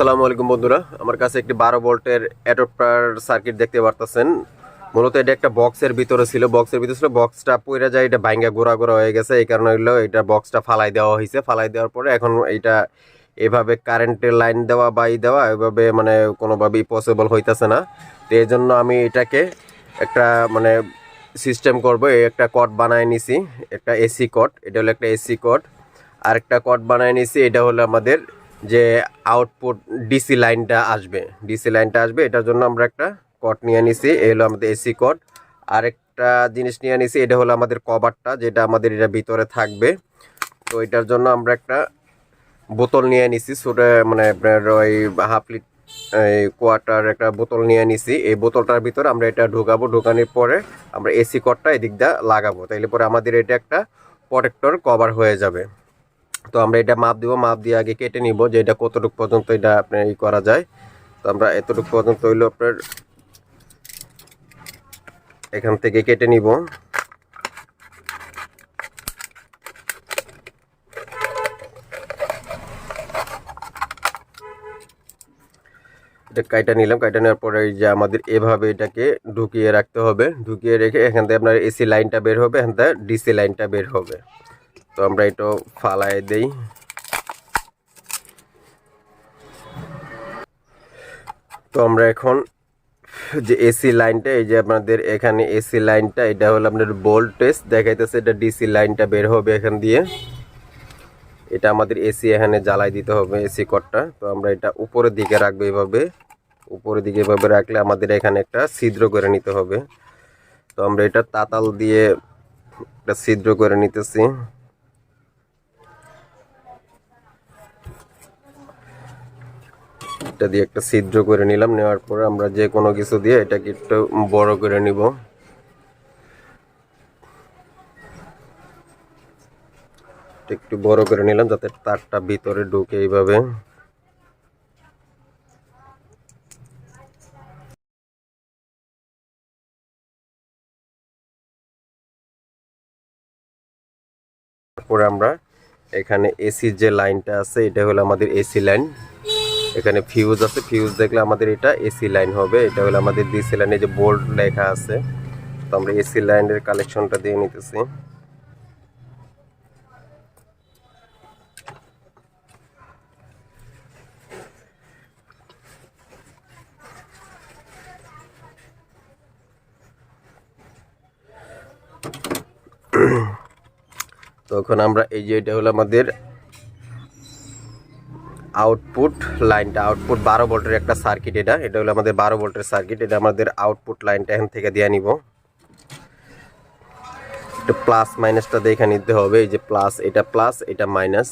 আসসালামু আলাইকুম বন্ধুরা। আমার কাছে একটি বারো ভোল্টের অ্যাডপ্টার সার্কিট দেখতে পারতেছেন। মূলত এটা একটা বক্সের ভিতরে ছিল। বক্সের ভিতরে ছিল, বক্সটা পইরা যায়, এটা ভাঙ্গা গোড়া গোড়া হয়ে গেছে। এই কারণে হলো এটা বক্সটা ফালাই দেওয়া হয়েছে ফালাই দেওয়ার পরে এখন এটা এভাবে কারেন্টের লাইন দেওয়া বা ই দেওয়া, এভাবে মানে কোনোভাবেই পসিবল হইতেছে না। তো এই জন্য আমি এটাকে একটা মানে সিস্টেম করব। এই একটা কট বানায় নিছি, একটা এসি কট। এটা হলো একটা এসি কট। আরেকটা কট বানায় নিছি, এটা হলো আমাদের যে আউটপুট ডিসি লাইনটা আসবে। ডিসি লাইনটা আসবে, এটার জন্য আমরা একটা কট নিয়ে নিছি এই হলো আমাদের এসি কট আরেকটা জিনিস নিয়ে নিছি, এটা হলো আমাদের কভারটা যেটা আমাদের এটা ভিতরে থাকবে। তো এটার জন্য আমরা একটা বোতল নিয়ে নিছি, ছোটো মানে আপনার ওই হাফ লিট এই কোয়াটার একটা বোতল নিয়ে নিছি। এই বোতলটার ভিতরে আমরা এটা ঢোকাবো, ঢোকানোর পরে আমরা এসি কটটা এদিক দিয়ে লাগাবো। তাইলে পরে আমাদের এটা একটা প্রোটেক্টর কভার হয়ে যাবে। তো আমরা এটা মাপ দিব, মাপ দিয়ে আগে কেটে নিব যে এটা কতটুকু পর্যন্ত এটা আপনার ই করা যায়। তো আমরা এতটুকু পর্যন্ত হইল আপনার এখান থেকে কেটে নিব। এটা কাইটা নিলাম, কাইটা নেওয়ার পরে যে আমাদের এভাবে এটাকে ঢুকিয়ে রাখতে হবে। ঢুকিয়ে রেখে এখান থেকে আপনার এসি লাইনটা বের হবে, এখান থেকে ডিসি লাইনটা বের হবে। তো আমরা এটা ফালাই দেই। তো আমরা এখন যে এসি লাইনটা, এই যে আপনাদের এখানে এসি লাইনটা, এটা হলো আপনার ভোল্টেজ দেখাইতেছে এটা ডিসি লাইনটা বের হবে এখান দিয়ে। এটা আমাদের এসি এখানে জ্বালাই দিতে হবে, এসি কটটা। তো আমরা এটা উপরের দিকে রাখব এভাবে। উপরের দিকে এভাবে রাখলে আমাদের এখানে একটা ছিদ্র করে নিতে হবে। তো আমরা এটা তাতাল দিয়ে একটা ছিদ্র করে নিতেছি। এটা দিয়ে একটা ছিদ্র করে নিলাম, নেওয়ার পরে আমরা যে কোনো কিছু দিয়ে এটাকে একটু বড় করে নিব। একটু বড় করে নিলাম যাতে তারটা ভিতরে ঢুকে এইভাবে। তারপরে আমরা এখানে এসির যে লাইনটা আছে, এটা হলো আমাদের এসি লাইন। এখানে ফিউজ আছে। ফিউজ দেখলে আমাদের এটা এসি লাইন হবে। এটা হলো আমাদের ডিসি লাইনে যে বোর্ড লেখা আছে। তো আমরা এসি লাইনের কালেকশনটা দিয়ে নিতেছি। তখন আমরা এই যে এটা হলো আমাদের আউটপুট লাইনটা আউটপুট বারো ভোল্টের একটা সার্কিট এটা। এটা হলো আমাদের বারো ভোল্টের সার্কিট এটা আমাদের আউটপুট লাইনটা এখান থেকে দিয়ে নিব। একটু প্লাস মাইনাসটা দেখে নিতে হবে, এই যে প্লাস এটা প্লাস এটা মাইনাস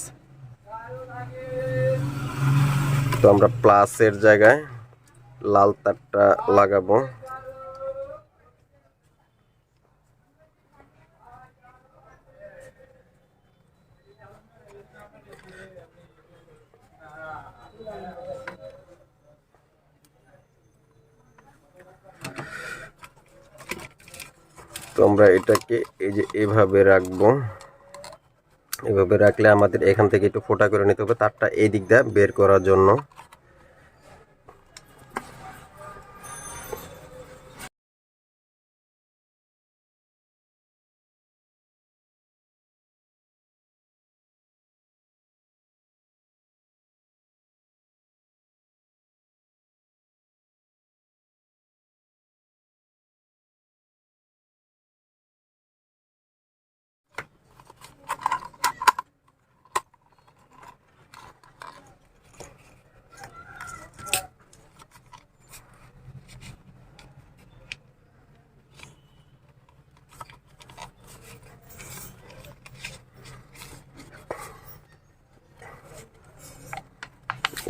তো আমরা প্লাসের জায়গায় লাল তারটা লাগাবো। তো আমরা এটাকে এই যে এভাবে রাখব। এভাবে রাখলে আমাদের এখান থেকে একটু ফোটা করে নিতে হবে, তারটা এই দিক দিয়ে বের করার জন্য।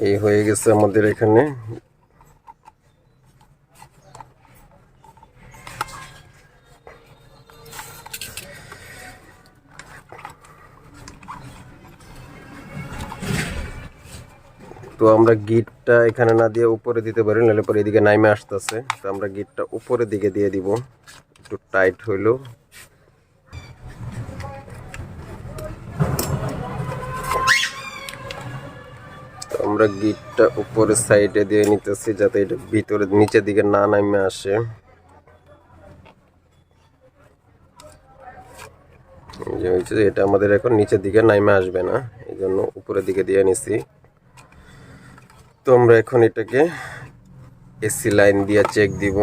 এই হয়ে গেছে আমাদের এখানে। তো আমরা গিটটা এখানে না দিয়ে উপরে দিতে পারি, নাহলে পরে এদিকে নাইমে আসতেছে। তো আমরা গিটটা উপরের দিকে দিয়ে দিব। একটু টাইট হইল। আমরা গিটটা উপরের সাইডে দিয়ে নিতেছি যাতে এটা ভিতরে নিচের দিকে না নামে আসে। এটা আমাদের এখন নিচের দিকে নামে আসবে না, এই জন্য উপরের দিকে দিয়ে নিছি। তো আমরা এখন এটাকে এসি লাইন দিয়ে চেক দিব।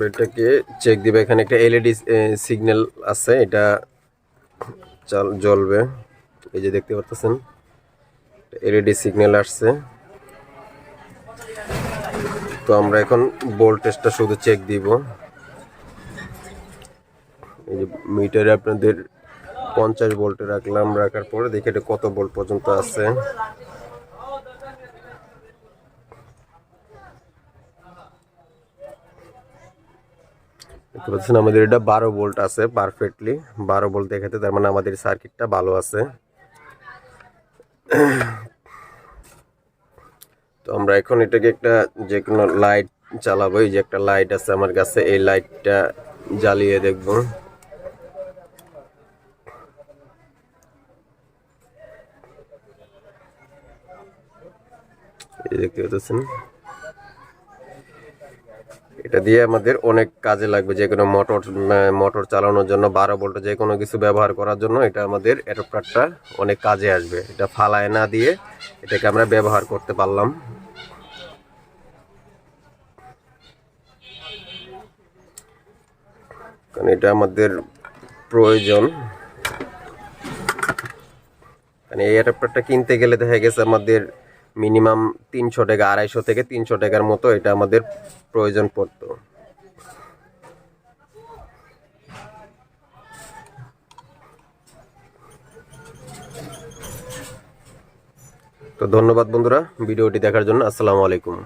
আমরা এটাকে চেক দিবে। এখানে একটা এলইডি সিগন্যাল আছে, এটা চাল, জ্বলবে। এই যে দেখতে পাচ্ছেন এলইডি সিগন্যাল আসছে। তো আমরা এখন ভোল্টেজটা শুধু চেক দিব। এই যে মিটারে আপনাদের পঞ্চাশ ভোল্টে রাখলাম, রাখার পরে দেখি এটা কত ভোল্ট পর্যন্ত আছে। দেখতে পাচ্ছেন, আমাদের এটা বারো ভোল্ট আছে পারফেক্টলি বারো ভোল্ট দেখাতে তার মানে আমাদের সার্কিটটা ভালো আছে। তো আমরা এখন এটাকে একটা যে কোনো লাইট চালাবো, এই যে একটা লাইট আছে আমার কাছে, এই লাইটটা জ্বালিয়ে দেখব। দেখতে পাচ্ছেন? এটা দিয়ে আমাদের অনেক কাজে লাগবে, যে কোনো মোটর মোটর চালানোর জন্য, বারো ভোল্ট যে কোনো কিছু ব্যবহার করার জন্য এটা আমাদের অ্যাডপ্টারটা অনেক কাজে আসবে। এটা ফালায় না দিয়ে এটাকে আমরা ব্যবহার করতে পারলাম। কারণ এটা আমাদের প্রয়োজন। মানে এই অ্যাডাপ্টারটা কিনতে গেলে দেখা গেছে আমাদের মিনিমাম তিনশো টাকা, আড়াইশো থেকে তিনশো টাকার মতো এটা আমাদের প্রয়োজন পড়তো। তো ধন্যবাদ বন্ধুরা, ভিডিওটি দেখার জন্য আসসালামু আলাইকুম।